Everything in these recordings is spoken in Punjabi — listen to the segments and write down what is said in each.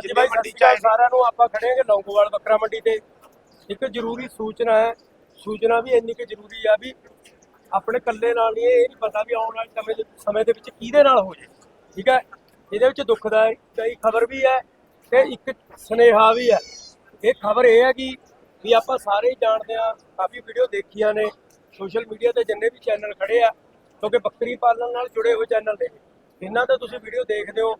ਜਿੰਨੇ ਬਾਈ ਮੰਡੀ ਚ ਸਾਰਿਆਂ ਨੂੰ ਆਪਾਂ ਖੜੇ ਹਾਂਗੇ ਲੌਂਗੋਵਾਲ ਬੱਕਰਾ ਮੰਡੀ ਤੇ। ਇੱਕ ਜ਼ਰੂਰੀ ਸੂਚਨਾ ਹੈ ਸੂਚਨਾ ਵੀ ਇੰਨੀ ਕਿ ਜ਼ਰੂਰੀ ਆ ਵੀ ਆਪਣੇ ਕੱਲੇ ਨਾਲ ਨਹੀਂ ਇਹ ਨਹੀਂ ਪਤਾ ਵੀ ਆਉਣ ਵਾਲੇ ਸਮੇਂ ਦੇ ਸਮੇਂ ਦੇ ਵਿੱਚ ਕਿਹਦੇ ਨਾਲ ਹੋ ਜੇ। ਠੀਕ ਹੈ? ਇਹਦੇ ਵਿੱਚ ਦੁੱਖਦਾਈ ਖਬਰ ਵੀ ਹੈ ਤੇ ਇੱਕ ਸਨੇਹਾ ਵੀ ਹੈ। ਇਹ ਖਬਰ ਇਹ ਹੈ ਕਿ ਵੀ ਆਪਾਂ ਸਾਰੇ ਹੀ ਜਾਣਦੇ ਆ ਕਾਫੀ ਵੀਡੀਓ ਦੇਖੀਆਂ ਨੇ ਸੋਸ਼ਲ ਮੀਡੀਆ ਤੇ ਜਿੰਨੇ ਵੀ ਚੈਨਲ ਖੜੇ ਆ ਕਿਉਂਕਿ ਬੱਕਰੀ ਪਾਲਣ ਨਾਲ ਜੁੜੇ ਹੋਏ ਚੈਨਲ ਨੇ। ਇਹਨਾਂ ਤੇ ਤੁਸੀਂ ਵੀਡੀਓ ਦੇਖਦੇ ਹੋ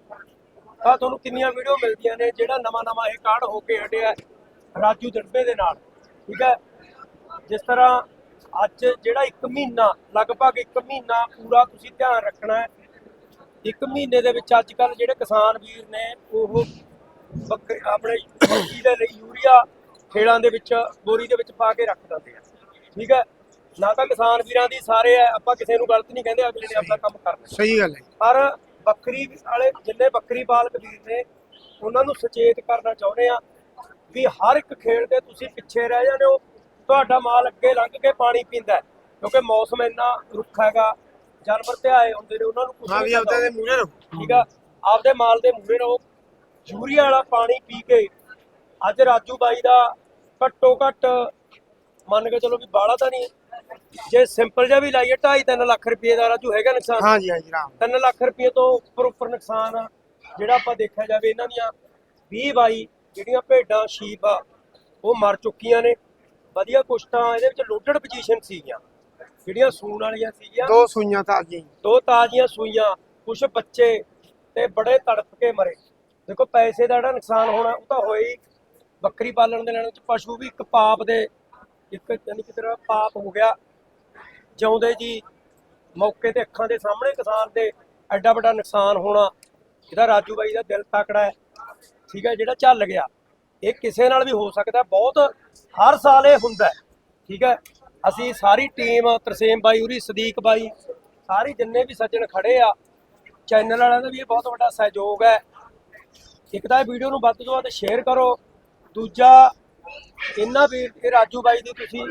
ਤਾਂ ਤੁਹਾਨੂੰ ਕਿੰਨੀਆਂ ਵੀਡੀਓ ਮਿਲਦੀਆਂ ਨੇ ਜਿਹੜਾ ਨਵਾਂ ਨਵਾਂ ਇਹ ਕਾਰਡ ਹੋ ਕੇ ਹਟਿਆ ਰਾਜੂ ਦੜਬੇ ਦੇ ਨਾਲ ਠੀਕ ਹੈ? ਜਿਸ ਤਰ੍ਹਾਂ ਅੱਜ ਜਿਹੜਾ 1 ਮਹੀਨਾ ਲਗਭਗ 1 ਮਹੀਨਾ ਪੂਰਾ ਤੁਸੀਂ ਧਿਆਨ ਰੱਖਣਾ ਹੈ ਇੱਕ ਮਹੀਨੇ ਦੇ ਵਿੱਚ ਅੱਜ ਕੱਲ ਜਿਹੜੇ ਕਿਸਾਨ ਵੀਰ ਨੇ ਉਹ ਬੱਕਰੀ ਆਪਣੇ ਬੱਕਰੀ ਦੇ ਲਈ ਯੂਰੀਆ ਖੇਲਾਂ ਦੇ ਵਿੱਚ ਬੋਰੀ ਦੇ ਵਿੱਚ ਪਾ ਕੇ ਰੱਖ ਦਿੰਦੇ ਆ ਠੀਕ ਹੈ? ਨਾ ਤਾਂ ਕਿਸਾਨ ਵੀਰਾਂ ਦੀ ਸਾਰੇ ਆ ਆਪਾਂ ਕਿਸੇ ਨੂੰ ਗਲਤ ਨਹੀਂ ਕਹਿੰਦੇ ਅਗਲੇ ਨੇ ਆਪਣਾ ਕੰਮ ਕਰਨਾ ਸਹੀ ਗੱਲ ਹੈ। ਪਰ ਬੱਕਰੀ ਵਾਲੇ ਜਿੰਨੇ ਬੱਕਰੀ ਪਾਲਕ ਵੀਰ ਨੇ ਉਹਨਾਂ ਨੂੰ ਸੁਚੇਤ ਕਰਨਾ ਚਾਹੁੰਦੇ ਆ ਵੀ ਹਰ ਇੱਕ ਖੇਡ ਦੇ ਤੁਸੀਂ ਪਿੱਛੇ ਰਹਿ ਜਾਂਦੇ ਹੋ ਤੁਹਾਡਾ ਮਾਲ ਅੱਗੇ ਲੰਘ ਕੇ ਪਾਣੀ ਪੀਂਦਾ। ਕਿਉਂਕਿ ਮੌਸਮ ਇੰਨਾ ਰੁੱਖ ਹੈਗਾ ਜਾਨਵਰ ਤੇ ਆਏ ਹੁੰਦੇ ਨੇ ਉਹਨਾਂ ਨੂੰ ਕੁਛ ਹਾਂ ਵੀ ਆਪਦੇ ਦੇ ਮੂਹਰੇ ਰਹੋ ਠੀਕ ਆ ਆਪਦੇ ਮਾਲ ਦੇ ਮੂਹਰੇ ਰਹੋ ਯੂਰੀਆ ਵਾਲਾ ਪਾਣੀ ਪੀ ਕੇ ਅੱਜ ਰਾਜੂ ਬਾਈ ਦਾ ਘੱਟੋ ਘੱਟ ਮੰਨ ਕੇ ਚਲੋ ਵੀ ਬਾਹਲਾ ਤਾਂ ਨਹੀਂ ਜੇ ਸਿੰਪਲ ਜਿਹਾ ਵੀ ਲਾਈਏ 2.5 ਲੱਖ ਰੁਪਏ ਦਾ ਰਾਜੂ ਹੈਗਾ ਨੁਕਸਾਨ? ਹਾਂ ਜੀ ਹਾਂ ਜੀ ਰਾਮ। 3 ਲੱਖ ਰੁਪਏ ਤੋਂ ਉੱਪਰ ਉੱਪਰ ਨੁਕਸਾਨ ਆ ਜਿਹੜਾ ਆਪਾਂ ਦੇਖਿਆ ਜਾਵੇ ਇਹਨਾਂ ਦੀਆਂ 20 ਬਾਈ ਜਿਹੜੀਆਂ ਭੇਡਾਂ ਸ਼ੀਪ ਆ ਉਹ ਮਰ ਚੁੱਕੀਆਂ ਨੇ। ਵਧੀਆ ਕੁਛ ਤਾਂ ਇਹਦੇ ਵਿੱਚ ਲੋਡਡ ਪੋਜੀਸ਼ਨ ਸੀਗੀਆਂ। ਜਿਹੜੀਆਂ ਸੂਣ ਵਾਲੀਆਂ ਸੀਗੀਆਂ। ਦੋ ਸੂਈਆਂ ਤਾਂ ਹੀ। ਦੋ ਤਾਜ਼ੀਆਂ ਸੂਈਆਂ ਕੁਛ ਬੱਚੇ ਤੇ ਬੜੇ ਤੜਪ ਕੇ ਮਰੇ। ਦੇਖੋ ਪੈਸੇ ਦਾ ਜਿਹੜਾ ਨੁਕਸਾਨ ਹੋਣਾ ਉਹ ਤਾਂ ਹੋਇਆ ਹੀ। ਬੱਕਰੀ ਪਾਲਣ ਦੇ ਲੈਣ ਵਿੱਚ ਪਸ਼ੂ ਵੀ ਇੱਕ ਪਾਪ ਦੇ ਇੱਕ ਯਾਨੀ ਕਿ ਤਰ੍ਹਾਂ ਪਾਪ ਹੋ ਗਿਆ। ਜਿਉਂਦੇ ਜੀ, ਮੌਕੇ ਤੇ ਅੱਖਾਂ ਦੇ ਸਾਹਮਣੇ ਕਿਸਾਨ ਦੇ ਐਡਾ ਵੱਡਾ ਨੁਕਸਾਨ ਹੋਣਾ ਇਹਦਾ ਰਾਜੂ ਬਾਈ ਦਾ ਦਿਲ ਤਕੜਾ ਹੈ, ਠੀਕ ਹੈ, ਜਿਹੜਾ ਚੱਲ ਗਿਆ। ਇਹ ਕਿਸੇ ਨਾਲ ਵੀ ਹੋ ਸਕਦਾ, ਬਹੁਤ ਹਰ ਸਾਲ ਇਹ ਹੁੰਦਾ ਠੀਕ ਹੈ। ਅਸੀਂ ਸਾਰੀ ਟੀਮ, ਤਰਸੇਮ ਬਾਈ ਉਰੀ, ਸਦੀਕ ਬਾਈ, ਸਾਰੀ ਜਿੰਨੇ ਵੀ ਸੱਜਣ ਖੜੇ ਆ, ਚੈਨਲ ਵਾਲਿਆਂ ਦਾ ਵੀ ਇਹ ਬਹੁਤ ਵੱਡਾ ਸਹਿਯੋਗ ਹੈ। ਇੱਕ ਤਾਂ ਇਹ ਵੀਡੀਓ ਨੂੰ ਵੱਧ ਤੋਂ ਵੱਧ ਸ਼ੇਅਰ ਕਰੋ, ਦੂਜਾ ਇਹਨਾਂ ਵੀ ਇਹ ਰਾਜੂ ਬਾਈ ਦੀ ਤੁਸੀਂ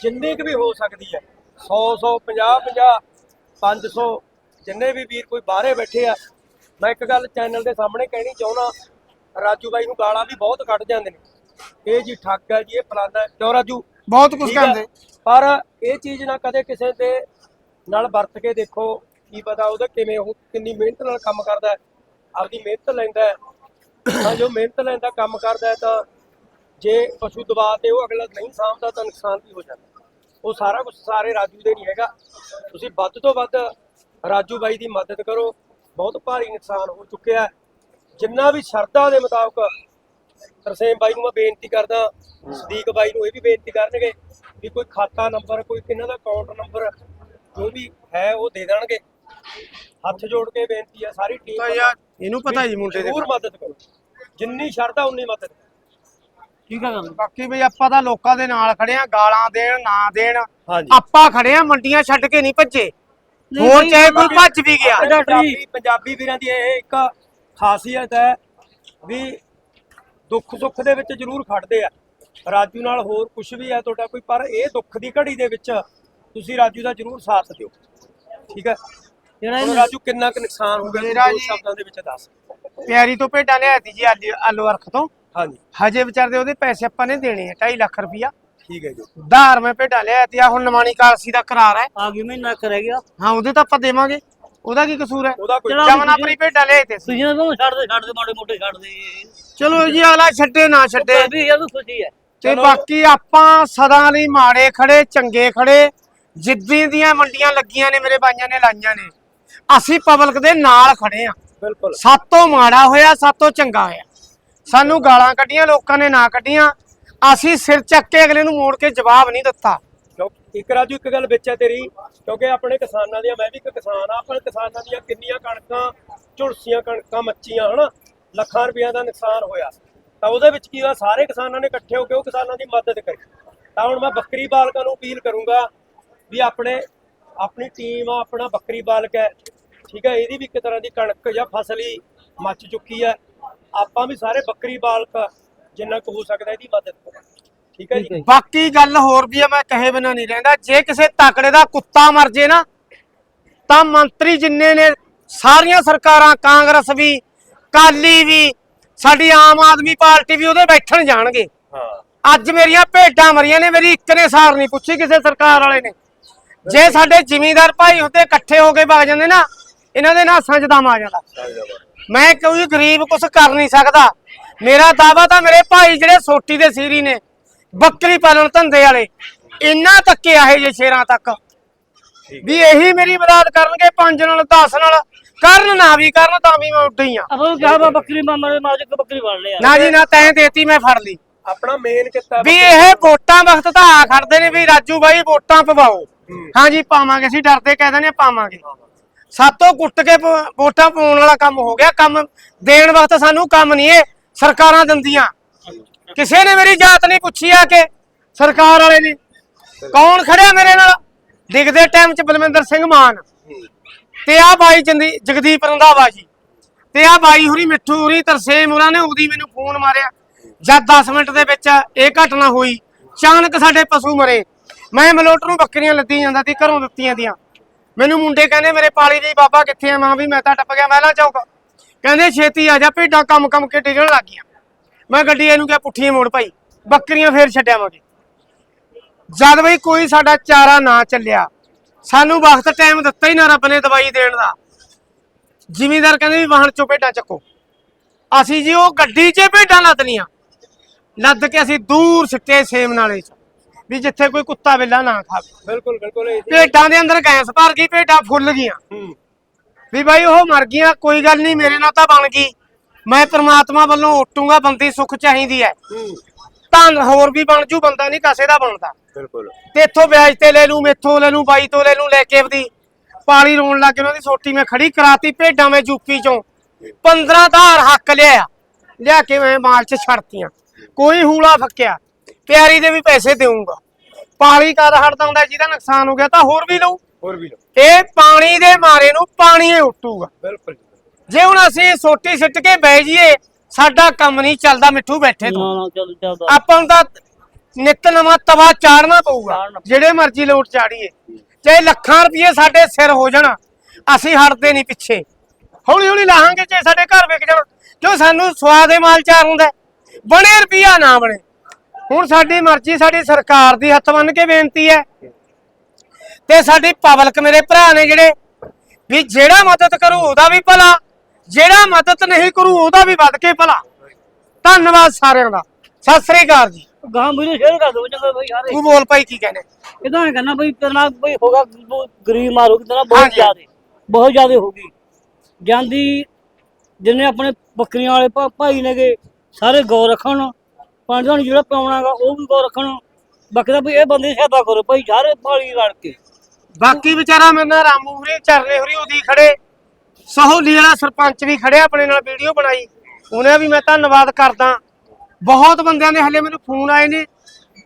ਜਿੰਨੀ ਕੁ ਵੀ ਹੋ ਸਕਦੀ ਹੈ 100 100 50 50 500 ਜਿੰਨੇ ਵੀ ਵੀਰ ਕੋਈ ਬਾਹਰੇ ਬੈਠੇ ਆ ਮੈਂ ਇੱਕ ਗੱਲ ਚੈਨਲ ਦੇ ਸਾਹਮਣੇ ਕਹਿਣੀ ਚਾਹੁੰਦਾ ਰਾਜੂ ਬਾਈ ਨੂੰ ਗਾਲਾਂ ਵੀ ਬਹੁਤ ਕੱਢ ਜਾਂਦੇ ਨੇ ਇਹ ਜੀ ਠੱਗ ਹੈ ਜੀ ਇਹ ਫਲਾਨਾ। ਕਿਉਂ ਰਾਜੂ ਬਹੁਤ ਕੁਝ? ਕਰਦੇ ਪਰ ਇਹ ਚੀਜ਼ ਨਾ ਕਦੇ ਕਿਸੇ ਦੇ ਨਾਲ ਵਰਤ ਕੇ ਦੇਖੋ ਕੀ ਪਤਾ ਉਹਦਾ ਕਿਵੇਂ ਉਹ ਕਿੰਨੀ ਮਿਹਨਤ ਨਾਲ ਕੰਮ ਕਰਦਾ ਆਪਦੀ ਮਿਹਨਤ ਲੈਂਦਾ ਤਾਂ ਜੋ ਮਿਹਨਤ ਲੈਂਦਾ ਕੰਮ ਕਰਦਾ ਤਾਂ ਜੇ ਪਸ਼ੂ ਦਬਾ ਤੇ ਉਹ ਅਗਲਾ ਨਹੀਂ ਸਾਂਭਦਾ ਤਾਂ ਨੁਕਸਾਨ ਵੀ ਹੋ ਜਾਂਦਾ। ਉਹ ਸਾਰਾ ਕੁਝ ਸਾਰੇ ਰਾਜੂ ਦੇ ਨਹੀਂ ਹੈਗਾ। ਤੁਸੀਂ ਵੱਧ ਤੋਂ ਵੱਧ ਰਾਜੂ ਬਾਈ ਦੀ ਮਦਦ ਕਰੋ। ਬਹੁਤ ਭਾਰੀ ਨੁਕਸਾਨ ਹੋ ਚੁੱਕਿਆ ਹੈ। ਜਿੰਨਾ ਵੀ ਸ਼ਰਤਾਂ ਦੇ ਮੁਤਾਬਕ ਤਰਸੇਮ ਬਾਈ ਨੂੰ ਮੈਂ ਬੇਨਤੀ ਕਰਦਾ ਸਦੀਕ ਬਾਈ ਨੂੰ ਇਹ ਵੀ ਬੇਨਤੀ ਕਰਨਗੇ ਵੀ ਕੋਈ ਖਾਤਾ ਨੰਬਰ ਕੋਈ ਕਿੰਨਾ ਦਾ ਅਕਾਊਂਟ ਨੰਬਰ ਜੋ ਵੀ ਹੈ ਉਹ ਦੇ ਦੇਣਗੇ। ਹੱਥ ਜੋੜ ਕੇ ਬੇਨਤੀ ਹੈ ਸਾਰੀ ਟੀਮ ਇਹਨੂੰ ਪਤਾ ਜੀ ਮੁੰਡੇ ਦੇ ਜ਼ਰੂਰ ਮਦਦ ਕਰੋ। ਜਿੰਨੀ ਸ਼ਰਧਾ ਉਨੀ ਮਦਦ ਠੀਕ ਹੈ ਗੱਲ। ਬਾਕੀ ਬਈ ਆਪਾਂ ਤਾਂ ਲੋਕਾਂ ਦੇ ਨਾਲ ਖੜੇ ਆ ਗਾਲਾਂ ਦੇਣ ਨਾ ਦੇਣ। ਹਾਂਜੀ। ਆਪਾਂ ਖੜੇ ਆ ਮੰਡੀਆਂ ਛੱਡ ਕੇ ਨਹੀਂ ਭੱਜੇ। ਹੋਰ ਚਾਹੇ ਕੋਈ ਭੱਜ ਵੀ ਗਿਆ। ਪੰਜਾਬੀ ਪੰਜਾਬੀ ਵੀਰਾਂ ਦੀ ਇਹ ਇੱਕ ਖਾਸੀਅਤ ਹੈ ਵੀ ਦੁੱਖ ਸੁੱਖ ਦੇ ਵਿੱਚ ਜ਼ਰੂਰ ਖੜਦੇ ਆ। ਰਾਜੂ ਨਾਲ ਹੋਰ ਕੁਝ ਵੀ ਹੈ ਤੁਹਾਡਾ ਕੋਈ ਪਰ ਇਹ ਦੁੱਖ ਦੀ ਘੜੀ ਦੇ ਵਿੱਚ ਤੁਸੀਂ ਰਾਜੂ ਦਾ ਜ਼ਰੂਰ ਸਾਥ ਦਿਓ। ਠੀਕ ਹੈ? ਰਾਜੂ ਕਿੰਨਾ ਕੁ ਨੁਕਸਾਨ ਹੋ ਗਿਆ ਦੋ ਸ਼ਬਦਾਂ ਦੇ ਵਿੱਚ ਦੱਸ। ਪਿਆਰੀ ਤੋਂ ਭੇਡਾਂ ਲਿਆਤੀ ਜੀ ਆਲੂ ਅਰਖ ਤੋਂ। ਹਾਂਜੀ। ਹਜੇ ਵਿਚਾਰਦੇ ਉਹਦੇ ਪੈਸੇ ਆਪਾਂ ਨੇ ਦੇਣੇ ਆ 2.5 ਲੱਖ ਰੁਪਇਆ ਠੀਕ ਹੈ ਜੀ। ਧਾਰ ਮੈਂ ਭੇਡਾਂ ਲਿਆਤੀ ਆ ਹੁਣ ਨਮਾਣੀ ਕਾਲਸੀ ਦਾ ਕਰਾਰ ਹੈ। ਆ ਗਈ ਮਹੀਨਾ ਕਰ ਰਹਿ ਗਿਆ। ਹਾਂ ਉਹਦੇ ਤਾਂ ਆਪਾਂ ਦੇਵਾਂਗੇ। ਉਹਦਾ ਕੀ ਕਸੂਰ ਹੈ? ਉਹਦਾ ਕੋਈ ਚਲੋ। ਜਮਨਾਪਰੀ ਭੇਡਾਂ ਲਿਆਏ ਤੇ ਸੀ। ਤੁਸੀਂ ਨਾ ਛੱਡ ਦੇ ਛੱਡ ਦੇ ਮਾੜੇ ਮੋਟੇ ਛੱਡ ਦੇ। ਚਲੋ ਜੀ ਅਗਲਾ ਛੱਡੇ ਨਾ ਛੱਡੇ। ਤੇ ਵੀ ਇਹ ਖੁਸ਼ੀ ਹੈ। ਤੇ। ਬਾਕੀ ਆਪਾਂ ਸਦਾ ਲਈ ਮਾੜੇ ਖੜੇ ਚੰਗੇ ਖੜੇ ਜਿੱਦੀ ਦੀਆਂ ਮੰਡੀਆਂ ਲੱਗੀਆਂ ਨੇ ਮੇਰੇ ਬਾਈਆਂ ਨੇ ਲਾਈਆਂ ਨੇ। ਅਸੀਂ ਪਬਲਿਕ ਦੇ ਨਾਲ ਖੜੇ ਆ ਬਿਲਕੁਲ। ਸਾਤੋਂ ਮਾੜਾ ਹੋਇਆ ਸਾਤੋਂ ਚੰਗਾ ਹੋਇਆ। ਸਾਨੂੰ ਗਾਲਾਂ ਕੱਢੀਆਂ, ਲੋਕਾਂ ਨੇ ਨਾ ਕੱਢੀਆਂ। ਅਸੀਂ ਸਿਰ ਚੱਕ ਕੇ ਅਗਲੇ ਨੂੰ ਮੋੜ ਕੇ ਜਵਾਬ ਨਹੀਂ ਦਿੱਤਾ। ਇੱਕ ਰਾਜੂ, ਇੱਕ ਗੱਲ ਵਿੱਚ ਹੈ ਤੇਰੀ, ਕਿਉਂਕਿ ਆਪਣੇ ਕਿਸਾਨਾਂ ਦੀਆਂ, ਮੈਂ ਵੀ ਇੱਕ ਕਿਸਾਨ ਆ ਆਪਣੇ ਕਿਸਾਨਾਂ ਦੀਆਂ ਕਿੰਨੀਆਂ ਕਣਕਾਂ, ਝੁਲਸੀਆਂ ਕਣਕਾਂ ਮੱਚੀਆਂ, ਹਨਾ? ਲੱਖਾਂ ਰੁਪਈਆ ਦਾ ਨੁਕਸਾਨ ਹੋਇਆ। ਤਾਂ ਉਹਦੇ ਵਿੱਚ ਕੀ ਹੋਇਆ? ਸਾਰੇ ਕਿਸਾਨਾਂ ਨੇ ਇਕੱਠੇ ਹੋ ਕੇ ਉਹ ਕਿਸਾਨਾਂ ਦੀ ਮਦਦ ਕਰੀ। ਤਾਂ ਹੁਣ ਮੈਂ ਬੱਕਰੀ ਬਾਲਕਾਂ ਨੂੰ ਅਪੀਲ ਕਰੂੰਗਾ ਵੀ ਆਪਣੇ, ਆਪਣੀ ਟੀਮ ਆ, ਆਪਣਾ ਬੱਕਰੀ ਬਾਲਕ ਹੈ, ਠੀਕ ਹੈ? ਇਹਦੀ ਵੀ ਇੱਕ ਤਰ੍ਹਾਂ ਦੀ ਕਣਕ ਜਾਂ ਫਸਲ ਹੀ ਮੱਚ ਚੁੱਕੀ ਹੈ। ਆਪਾਂ ਵੀ ਸਾਰੇ ਬੱਕਰੀ ਬਾਲਕ ਜਿੰਨਾ ਕੁ ਹੋ ਸਕਦਾ ਇਹਦੀ ਮਦਦ ਕਰੋ ਠੀਕ ਹੈ ਜੀ? ਬਾਕੀ ਗੱਲ ਹੋਰ ਵੀ ਆ ਮੈਂ ਕਹੇ ਬਿਨਾਂ ਨਹੀਂ ਰਹਿੰਦਾ। ਜੇ ਕਿਸੇ ਤਕੜੇ ਦਾ ਕੁੱਤਾ ਮਰ ਜੇ ਨਾ ਤਾਂ ਮੰਤਰੀ ਜਿੰਨੇ ਨੇ ਸਾਰੀਆਂ ਸਰਕਾਰਾਂ ਕਾਂਗਰਸ ਵੀ ਕਾਲੀ ਵੀ ਸਾਡੀ ਆਮ ਆਦਮੀ ਪਾਰਟੀ ਵੀ ਉਹਦੇ ਬੈਠਣ ਜਾਣਗੇ। ਹਾਂ। ਅੱਜ ਮੇਰੀਆਂ ਭੇਡਾਂ ਮਰੀਆਂ ਨੇ ਮੇਰੀ ਇੱਕ ਨੇ ਸਾਰ ਨਹੀਂ ਪੁੱਛੀ ਕਿਸੇ ਸਰਕਾਰ ਵਾਲੇ ਨੇ। ਜੇ ਸਾਡੇ ਜ਼ਿਮੀਂਦਾਰ ਭਾਈ ਹੁੰਦੇ ਇਕੱਠੇ ਹੋ ਕੇ ਵਗ ਜਾਂਦੇ ਨਾ ਇਹਨਾਂ ਦੇ 'ਚ ਦਮ ਆ ਜਾਂਦਾ। ਮੈਂ ਕੋਈ ਗਰੀਬ ਕੁਝ ਕਰ ਨਹੀਂ ਸਕਦਾ? ਮੇਰਾ ਦਾਵਾ ਤਾਂ ਮੇਰੇ ਭਾਈ ਜਿਹੜੇ ਸੋਟੀ ਦੇ ਸੀਰੀ ਨੇ ਬੱਕਰੀ ਪਾਲਣ ਧੰਦੇ ਵਾਲੇ ਇੰਨਾ ਤੱਕੇ ਆਏ ਜੇ ਸ਼ੇਰਾਂ ਤੱਕ। ਵੀ ਇਹੀ ਮੇਰੀ ਮਦਦ ਕਰਨਗੇ ਪੰਜ ਨਾਲ 10 ਨਾਲ ਕਰਨ ਨਾ ਵੀ ਕਰਨ ਤਾਂ ਵੀ ਮੈਂ ਉੱਡ ਆ। ਨੂੰ ਕਿਹਾ ਬੱਕਰੀ ਮਾਮਾ ਦੇ ਮਾਜ ਕੇ ਬੱਕਰੀ ਬਣ ਲਿਆ। ਨਾ ਜੀ ਨਾ ਤੈਂ ਦੇਤੀ ਮੈਂ ਫੜ ਲਈ। ਆਪਣਾ ਮੇਨ ਕਿੱਤਾ ਵੀ ਇਹ ਵੋਟਾਂ ਵਕਤ ਤਾਂ ਆ ਖੜਦੇ ਨੇ ਵੀ ਰਾਜੂ ਬਾਈ ਵੋਟਾਂ ਪਵਾਓ। ਹਾਂਜੀ ਪਾਵਾਂਗੇ ਅਸੀਂ ਡਰਦੇ ਕਹਿ ਦਿੰਦੇ ਪਾਵਾਂਗੇ। ਸਾਤੋਂ ਕੁੱਟ ਕੇ ਪ- ਵੋਟਾਂ ਪਾਉਣ ਵਾਲਾ ਕੰਮ ਹੋ ਗਿਆ। ਕੰਮ ਦੇਣ ਵਕਤ ਸਾਨੂੰ ਕੰਮ ਨਹੀਂ ਇਹ, ਸਰਕਾਰਾਂ ਦਿੰਦੀਆਂ। ਕਿਸੇ ਨੇ ਮੇਰੀ ਜਾਤ ਨਹੀਂ ਪੁੱਛੀ ਆ ਕਿ, ਸਰਕਾਰ ਵਾਲੇ ਨੇ। ਕੌਣ ਖੜਿਆ ਮੇਰੇ ਨਾਲ? ਦਿਖਦੇ ਟਾਈਮ ਚ ਬਲਵਿੰਦਰ ਸਿੰਘ ਮਾਨ ਤੇ ਆ ਬਾਈ ਜੰਦੀ, ਜਗਦੀਪ ਰੰਧਾਵਾ ਜੀ। ਤੇ ਆ ਬਾਈ ਹੁਰੀ, ਮਿੱਠੂ ਹੁਰੀ, ਤਰਸੇਮ ਹੋਰਾਂ ਨੇ ਉਹਦੀ ਮੈਨੂੰ ਫੋਨ ਮਾਰਿਆ। ਜਦ 10 ਮਿੰਟ ਦੇ ਵਿੱਚ ਇਹ ਘਟਨਾ ਹੋਈ, ਅਚਾਨਕ ਸਾਡੇ ਪਸ਼ੂ ਮਰੇ। ਮੈਂ ਮਲੋਟ ਨੂੰ ਬੱਕਰੀਆਂ ਲੱਦੀ ਜਾਂਦਾ ਸੀ, ਘਰੋਂ ਦਿੱਤੀਆਂ ਦੀਆਂ। ਮੈਨੂੰ ਮੁੰਡੇ ਕਹਿੰਦੇ ਮੇਰੇ ਪਾਲੀ ਦੀ ਬਾਬਾ ਕਿੱਥੇ ਆ? ਮਾਂ ਵੀ ਮੈਂ ਤਾਂ ਟੱਪ ਗਿਆ ਮਹਿਲਾ ਚੌਕ ਕਹਿੰਦੇ ਛੇਤੀ ਆ ਜਾ, ਭੇਡਾਂ ਕੰਮ ਕੰਮ ਕੇ ਡਿੱਗਣ ਲੱਗ ਗਈਆਂ। ਮੈਂ ਗੱਡੀ ਇਹਨੂੰ ਕਿਹਾ, ਪੁੱਠੀਆਂ ਮੋੜ ਭਾਈ, ਬੱਕਰੀਆਂ ਫੇਰ ਛੱਡਿਆਵਾਂਗੇ ਜਦ ਬਈ ਕੋਈ ਸਾਡਾ ਚਾਰਾ ਨਾ ਚੱਲਿਆ, ਸਾਨੂੰ ਵਕਤ ਟਾਈਮ ਦਿੱਤਾ ਹੀ ਨਾ ਰੱਬ ਨੇ ਦਵਾਈ ਦੇਣ ਦਾ। ਜ਼ਿਮੀਂਦਾਰ ਕਹਿੰਦੇ ਵੀ ਵਾਹਣ ਚੋਂ ਭੇਡਾਂ ਚੱਕੋ। ਅਸੀਂ ਜੀ ਉਹ ਗੱਡੀ 'ਚ ਭੇਡਾਂ ਲੱਦਨੀਆਂ ਲੱਦ ਕੇ ਅਸੀਂ ਦੂਰ ਸਿੱਟੇ ਸੇਮ ਨਾਲੇ 'ਚ। ਵੀ ਜਿੱਥੇ ਕੋਈ ਕੁੱਤਾ ਬਿੱਲਾ ਨਾ ਖਾਵੇ। ਬਿਲਕੁਲ ਬਿਲਕੁਲ ਇਹ ਭੇਡਾਂ ਦੇ ਅੰਦਰ ਗੈਸ ਭਰ ਗਈ ਭੇਡਾਂ ਫੁੱਲ ਗਈਆਂ। ਹੂੰ। ਵੀ ਬਾਈ ਉਹ ਮਰ ਗਈਆਂ ਕੋਈ ਗੱਲ ਨਹੀਂ ਮੇਰੇ ਨਾਲ ਤਾਂ ਬਣ ਗਈ। ਮੈਂ ਪ੍ਰਮਾਤਮਾ ਵੱਲੋਂ ਉੱਟੂਗਾ ਬੰਦੀ ਸੁੱਖ ਚਾਹੀਦੀ ਹੈ ਹੂੰ। ਧਨ ਹੋਰ ਵੀ ਬਣ ਜੂ ਬੰਦਾ ਨਹੀਂ ਕਾਸੇ ਦਾ ਬਣਦਾ। ਬਿਲਕੁਲ। ਤੇ ਇੱਥੋਂ ਵਿਆਜ ਤੇ ਲੈ ਲੂ ਮੇਥੋਂ ਲੈ ਲੂ ਬਾਈ ਤੋਂ ਲੈ ਲੂ ਲੈ ਕੇ ਆਪਦੀ ਪਾਲੀ ਰੋਣ ਲੱਗ ਉਹਨਾਂ ਦੀ ਸੋਟੀ ਮੈਂ ਖੜੀ ਕਰਾਤੀ ਭੇਡਾਂ ਮੈਂ ਯੂਪੀ ਚੋਂ। 15 ਧਾਰ ਹੱਕ ਲਿਆ ਲਿਆ ਕੇ ਮੈਂ ਮਾਲ ਚ ਛੱਡਤੀਆਂ। ਕੋਈ ਹੂਲਾ ਫੱਕਿਆ। ਪਿਆਰੀ ਦੇ ਵੀ ਪੈਸੇ ਦੇਊਂਗਾ। ਪਾਲੀ ਕਦ ਹੜਦਾ ਹੁੰਦਾ ਜਿਹਦਾ ਨੁਕਸਾਨ ਹੋ ਗਿਆ ਤਾਂ ਹੋਰ ਵੀ ਲਊ। ਹੋਰ ਵੀ ਲਓ। ਇਹ ਪਾਣੀ ਦੇ ਮਾਰੇ ਨੂੰ ਪਾਣੀ ਹੀ ਉੱਟੂਗਾ। ਬਿਲਕੁਲ ਜੇ। ਹੁਣ ਅਸੀਂ ਸੋਟੀ ਸਿੱਟ ਕੇ ਬਹਿ ਜਾਈਏ ਸਾਡਾ ਕੰਮ ਨਹੀਂ ਚੱਲਦਾ ਮਿੱਠੂ ਬੈਠੇ ਤੋਂ। ਨਾ ਨਾ ਚੱਲ ਚੱਲਦਾ ਆਪਾਂ ਨੂੰ ਤਾਂ ਨਿੱਤ ਨਵਾਂ ਤਵਾ ਚਾੜਨਾ ਪਊਗਾ। ਚਾੜਨਾ। ਜਿਹੜੇ ਮਰਜ਼ੀ ਲੋਟ ਚਾੜੀਏ। ਚਾਹੇ ਲੱਖਾਂ ਰੁਪਏ ਸਾਡੇ ਸਿਰ ਹੋ ਜਾਣ ਅਸੀਂ ਹਟਦੇ ਨਹੀਂ ਪਿੱਛੇ। ਹੌਲੀ ਹੌਲੀ ਲਾਹਾਂਗੇ ਚਾਹੇ ਸਾਡੇ ਘਰ ਵਿਕ ਜਾਣ। ਕਿਉਂ? ਸਾਨੂੰ ਸਵਾਦ ਦੇ ਮਾਲ ਚਾਰ ਹੁੰਦਾ। ਹੈ। ਬਣੇ ਰੁਪਿਆ ਨਾ ਬਣੇ। ਹੁਣ ਸਾਡੀ ਮਰਜ਼ੀ ਸਾਡੀ ਸਰਕਾਰ ਦੀ ਹੱਥ ਬੰਨ ਕੇ ਬੇਨਤੀ ਹੈ। ਤੇ ਸਾਡੀ ਪਬਲਿਕ ਮੇਰੇ ਭਰਾ ਨੇ ਜਿਹੜੇ ਵੀ ਜਿਹੜਾ ਮਦਦ ਕਰੂ ਉਹਦਾ ਵੀ ਭਲਾ ਜਿਹੜਾ ਮਦਦ ਨਹੀਂ ਕਰੂ ਉਹਦਾ ਵੀ ਵੱਧ ਕੇ ਭਲਾ। ਧੰਨਵਾਦ ਸਾਰਿਆਂ ਦਾ। ਸਤਿ ਸ੍ਰੀ ਅਕਾਲ ਜੀ। ਗਾਂ ਵੀਡੀਓ ਸ਼ੇਅਰ ਕਰ ਦੋ ਚੰਗਾ ਬਈ ਯਾਰ। ਤੂੰ ਬੋਲ ਭਾਈ ਕੀ ਕਹਿੰਦੇ? ਇਦਾਂ ਹੈ ਕਹਿੰਦਾ ਬਈ ਤੇਰੇ ਨਾਲ ਬਈ ਹੋਗਾ ਗਰੀਬ ਮਾਰ ਹੋਗੀ ਤੇਰਾ ਬਹੁਤ। ਜ਼ਿਆਦੇ ਬਹੁਤ ਜ਼ਿਆਦੇ ਹੋਗੀ ਜਾਂਦੀ ਜਿੰਨੇ ਆਪਣੇ ਬੱਕਰੀਆਂ ਵਾਲੇ ਭਾਈ ਨੇਗੇ ਸਾਰੇ ਗੌ ਰੱਖਣ। ਪਾਣੀ ਦਾ ਜਿਹੜਾ ਪਾਉਣਾਗਾ ਉਹ ਵੀ ਗੌ ਰੱਖਣ। ਬਾਕੀ ਤਾਂ ਬਈ ਇਹ ਬੰਦੇ ਸੇਵਾ ਕਰੋ ਭਾਈ ਸਾਰੇ ਪਾਲੀ ਰਲ ਕੇ। ਬਾਕੀ ਵਿਚਾਰਾ ਮੇਰੇ ਨਾਲ ਰਾਮੂ ਹੁਰੀ ਚਰਨੇ ਹੁਰੀ ਉਹਦੀ ਖੜੇ। ਸਹੂਲੀ ਵਾਲਾ ਸਰਪੰਚ ਵੀ ਖੜਿਆ ਆਪਣੇ ਨਾਲ ਵੀਡੀਓ ਬਣਾਈ। ਉਹਨੇ ਵੀ ਮੈਂ ਧੰਨਵਾਦ ਕਰਦਾ। ਬਹੁਤ ਬੰਦਿਆਂ ਦੇ ਹਲੇ ਮੈਨੂੰ ਫੋਨ ਆਏ ਨੇ।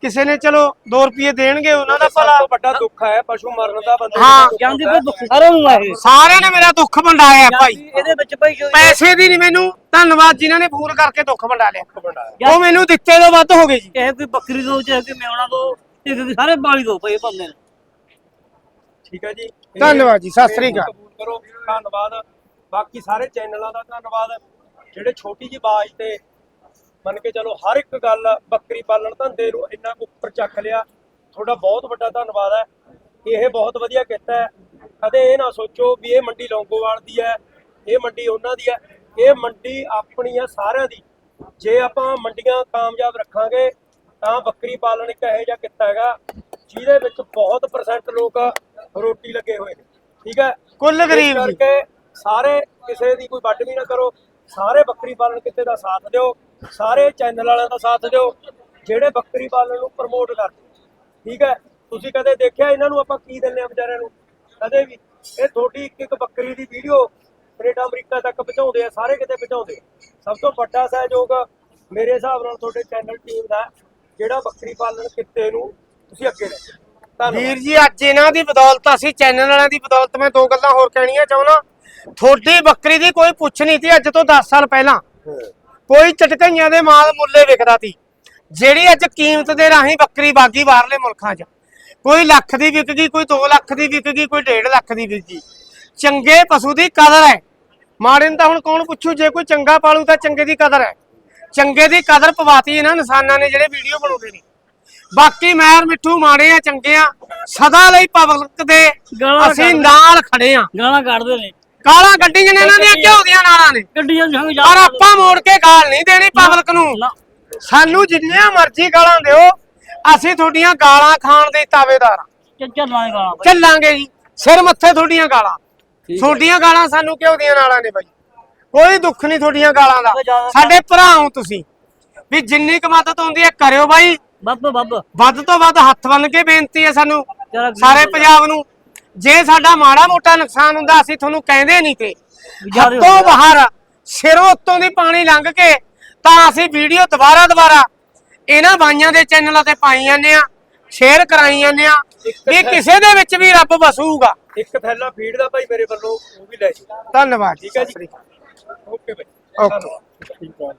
ਕਿਸੇ ਨੇ ਚਲੋ 2 ਰੁਪਏ ਦੇਣਗੇ ਉਹਨਾਂ ਦਾ ਸਭ ਭਲਾ ਤੋਂ ਵੱਡਾ ਦੁੱਖ ਹੈ ਪਸ਼ੂ ਮਰਨ ਦਾ ਬੰਦੇ ਹਾਂ। ਜਾਂਦੀ ਬਈ ਦੁੱਖ ਸਾਰਿਆਂ ਨੂੰ ਆ ਇਹ ਸਾਰਿਆਂ ਨੇ ਮੇਰਾ ਦੁੱਖ ਵੰਡਾਇਆ ਭਾਈ। ਇਹਦੇ ਵਿੱਚ ਭਾਈ ਜੋ ਪੈਸੇ ਦੀ ਨਹੀਂ ਮੈਨੂੰ ਧੰਨਵਾਦ ਜਿਨ੍ਹਾਂ ਨੇ ਫੋਨ ਕਰਕੇ ਦੁੱਖ ਵੰਡਾ ਲਿਆ। ਉਹ ਮੈਨੂੰ ਦਿੱਤੇ ਤੋਂ ਵੱਧ ਹੋ ਗਏ ਜੀ। ਇਹ ਕੋਈ ਬੱਕਰੀ ਦੋ ਚਾਹੇ ਕੋਈ ਮੇਵਣਾ ਦੋ ਇਹ ਕੋਈ ਸਾਰੇ ਪਾਲੀ ਦੋ ਭਾਈ ਬੰਦੇ ਨੇ। ਠੀਕ ਹੈ ਜੀ। ਧੰਨਵਾਦ ਜੀ, ਸਤਿ ਸ੍ਰੀ ਅਕਾਲ। ਕਰੋ ਧੰਨਵਾਦ। ਬਾਕੀ ਸਾਰੇ ਚੈਨਲਾਂ ਦਾ ਧੰਨਵਾਦ। ਜਿਹੜੇ ਛੋਟੀ ਜਿਹੀ ਬਾਜ ਤੇ ਮੰਨ ਕੇ ਚਲੋ ਹਰ ਇੱਕ ਗੱਲ ਬੱਕਰੀ ਪਾਲਣ ਧੰਦੇ ਨੂੰ ਇੰਨਾ ਕੁ ਉੱਪਰ ਚੱਕ ਲਿਆ। ਤੁਹਾਡਾ ਬਹੁਤ ਵੱਡਾ ਧੰਨਵਾਦ ਹੈ। ਇਹ ਬਹੁਤ ਵਧੀਆ ਕੀਤਾ ਹੈ। ਕਦੇ ਇਹ ਨਾ ਸੋਚੋ ਵੀ ਇਹ ਮੰਡੀ ਲੌਂਗੋਵਾਲ ਦੀ ਹੈ ਇਹ ਮੰਡੀ ਉਹਨਾਂ ਦੀ ਹੈ। ਇਹ ਮੰਡੀ ਆਪਣੀ ਹੈ ਸਾਰਿਆਂ ਦੀ। ਜੇ ਆਪਾਂ ਮੰਡੀਆਂ ਕਾਮਯਾਬ ਰੱਖਾਂਗੇ ਤਾਂ ਬੱਕਰੀ ਪਾਲਣ ਇੱਕ ਇਹੋ ਜਿਹਾ ਕਿੱਤਾ ਹੈਗਾ ਜਿਹਦੇ ਵਿੱਚ ਬਹੁਤ ਪਰਸੈਂਟ ਲੋਕ ਰੋਟੀ ਲੱਗੇ ਹੋਏ ਨੇ। ਠੀਕ ਹੈ? ਕੁੱਲ ਗਰੀਬ ਕਰਕੇ ਸਾਰੇ ਕਿਸੇ ਦੀ ਕੋਈ ਵੱਡ ਵੀ ਨਾ ਕਰੋ। ਸਾਰੇ ਬੱਕਰੀ ਪਾਲਣ ਕਿੱਤੇ ਦਾ ਸਾਥ ਦਿਓ। ਸਾਰੇ ਚੈਨਲ ਵਾਲਿਆਂ ਦਾ ਸਾਥ ਦਿਓ ਜਿਹੜੇ ਬੱਕਰੀ ਪਾਲਣ ਨੂੰ ਪ੍ਰਮੋਟ ਕਰਦੇ ਠੀਕ ਹੈ? ਤੁਸੀਂ ਕਦੇ ਦੇਖਿਆ ਇਹਨਾਂ ਨੂੰ ਆਪਾਂ ਕੀ ਦਿੰਦੇ ਆ ਵਿਚਾਰਿਆਂ ਨੂੰ? ਕਦੇ ਵੀ। ਇਹ ਤੁਹਾਡੀ ਇੱਕ ਇੱਕ ਬੱਕਰੀ ਦੀ ਵੀਡੀਓ ਕੈਨੇਡਾ ਅਮਰੀਕਾ ਤੱਕ ਪਹੁੰਚਾਉਂਦੇ ਆ ਸਾਰੇ ਕਿਤੇ ਪਹੁੰਚਾਉਂਦੇ ਆ। ਸਭ ਤੋਂ ਵੱਡਾ ਸਹਿਯੋਗ ਮੇਰੇ ਹਿਸਾਬ ਨਾਲ ਤੁਹਾਡੇ ਚੈਨਲ ਟੀਮ ਦਾ ਜਿਹੜਾ ਬੱਕਰੀ ਪਾਲਣ ਕਿੱਤੇ ਨੂੰ ਤੁਸੀਂ ਅੱਗੇ ਲੈ ਵੀਰ ਜੀ ਅੱਜ ਇਹਨਾਂ ਦੀ ਬਦੌਲਤ ਅਸੀਂ ਚੈਨਲ ਵਾਲਿਆਂ ਦੀ ਬਦੌਲਤ ਮੈਂ ਦੋ ਗੱਲਾਂ ਹੋਰ ਕਹਿਣੀਆਂ ਚਾਹੁੰਦਾ। ਤੁਹਾਡੀ ਬੱਕਰੀ ਦੀ ਕੋਈ ਪੁੱਛ ਨਹੀਂ ਸੀ ਅੱਜ ਤੋਂ 10 ਸਾਲ ਪਹਿਲਾਂ। ਕੋਈ ਚਟਕਈਆਂ ਦੇ ਮਾਲ ਮੁੱਲੇ ਵਿਕਦਾ ਸੀ। ਜਿਹੜੀ ਅੱਜ ਕੀਮਤ ਦੇ ਰਾਹੀਂ ਬੱਕਰੀ ਬਾਗੀ ਬਾਹਰਲੇ ਮੁਲਕਾਂ 'ਚ। ਕੋਈ ਲੱਖ ਦੀ ਵਿਕ ਗਈ ਕੋਈ 2 ਲੱਖ ਦੀ ਵਿਕ ਗਈ ਕੋਈ 1.5 ਲੱਖ ਦੀ ਵਿਕ ਗਈ। ਚੰਗੇ ਪਸ਼ੂ ਦੀ ਕਦਰ ਹੈ। ਮਾੜੇ ਨੂੰ ਤਾਂ ਹੁਣ ਕੌਣ ਪੁੱਛੂ? ਜੇ ਕੋਈ ਚੰਗਾ ਪਾਲੂ ਤਾਂ ਚੰਗੇ ਦੀ ਕਦਰ ਹੈ। ਚੰਗੇ ਦੀ ਕਦਰ ਪਵਾਤੀ ਇਹਨਾਂ ਇਨਸਾਨਾਂ ਨੇ ਜਿਹੜੇ ਵੀਡੀਓ ਬਣਾਉਂਦੇ ਨੇ। ਬਾਕੀ ਮੈਰ ਮਿੱਠੂ ਮਾੜੇ ਆ ਚੰਗੇ ਆ। ਸਦਾ ਲਈ ਪਬਲਿਕ ਦੇ ਅਸੀਂ। ਨਾਲ ਖੜੇ ਆ। ਗਾਲਾਂ ਕੱਢਦੇ ਨੇ। ਗਾਲਾਂ ਗੱਡੀਆਂ ਨੇ ਇਹਨਾਂ ਦੀਆਂ ਘਿਓ ਦੀਆਂ ਨਾਲਾਂ ਨੇ। ਗੱਡੀਆਂ ਨੂੰ ਸੰਗ ਪਰ ਆਪਾਂ ਮੋੜ ਕੇ ਗਾਲ ਨਹੀਂ ਦੇਣੀ ਪਬਲਿਕ ਨੂੰ। ਸਾਨੂੰ ਜਿੰਨੀਆਂ ਮਰਜ਼ੀ ਗਾਲਾਂ ਦਿਓ ਅਸੀਂ ਤੁਹਾਡੀਆਂ ਗਾਲਾਂ ਖਾਣ ਦੇ ਤਾਵੇਦਾਰ ਆ। ਚੱਲ ਚੱਲਾਂ ਗਾਲਾਂ ਬਾਈ। ਚੱਲਾਂਗੇ ਜੀ ਸਿਰ ਮੱਥੇ ਤੁਹਾਡੀਆਂ ਗਾਲਾਂ। ਤੁਹਾਡੀਆਂ ਗਾਲਾਂ ਸਾਨੂੰ ਕਿਉਂ ਦੀਆਂ ਨਾਲਾਂ ਨੇ ਬਾਈ। ਕੋਈ ਦੁੱਖ ਨਹੀਂ ਤੁਹਾਡੀਆਂ ਗਾਲਾਂ ਦਾ। ਸਾਡੇ ਭਰਾ ਹੋ ਤੁਸੀਂ। ਵੀ ਜਿੰਨੀ ਕੁ ਮਦਦ ਹੁੰਦੀ ਹੈ ਕਰਿਓ ਬਾਈ। ਬੱਬ ਬੱਬ ਵੱਧ। ਤੋਂ ਵੱਧ ਹੱਥ ਬੰਨ ਕੇ ਬੇਨਤੀ ਹੈ ਸਾਨੂੰ। ਸਾਰੇ। ਪੰਜਾਬ ਨੂੰ। ਜੇ ਸਾਡਾ ਮਾੜਾ ਮੋਟਾ ਨੁਕਸਾਨ ਹੁੰਦਾ ਅਸੀਂ ਤੁਹਾਨੂੰ ਕਹਿੰਦੇ ਨਹੀਂ ਤੇ। ਹੱਥੋਂ। ਬਾਹਰ ਸਿਰੋਂ ਉੱਤੋਂ ਦੀ ਪਾਣੀ ਲੰਘ ਕੇ ਤਾਂ ਅਸੀਂ ਵੀਡੀਓ ਦੁਬਾਰਾ ਦੁਬਾਰਾ ਇਹਨਾਂ ਬਾਈਆਂ ਦੇ ਚੈਨਲਾਂ ਤੇ ਪਾਈ ਜਾਂਦੇ ਆ ਸ਼ੇਅਰ ਕਰਾਈ ਜਾਂਦੇ ਆ ਵੀ ਕਿਸੇ ਦੇ ਵਿੱਚ ਵੀ ਰੱਬ ਵਸੂਗਾ ਇੱਕ ਥੈਲਾ ਫੀਡ ਦਾ ਭਾਈ ਮੇਰੇ ਵੱਲੋਂ ਉਹ ਵੀ ਲੈ ਜੀ ਧੰਨਵਾਦ। ਠੀਕ ਹੈ ਜੀ। ਓਕੇ ਭਾਈ। ਓਕੇ। ਠੀਕ ਹੈ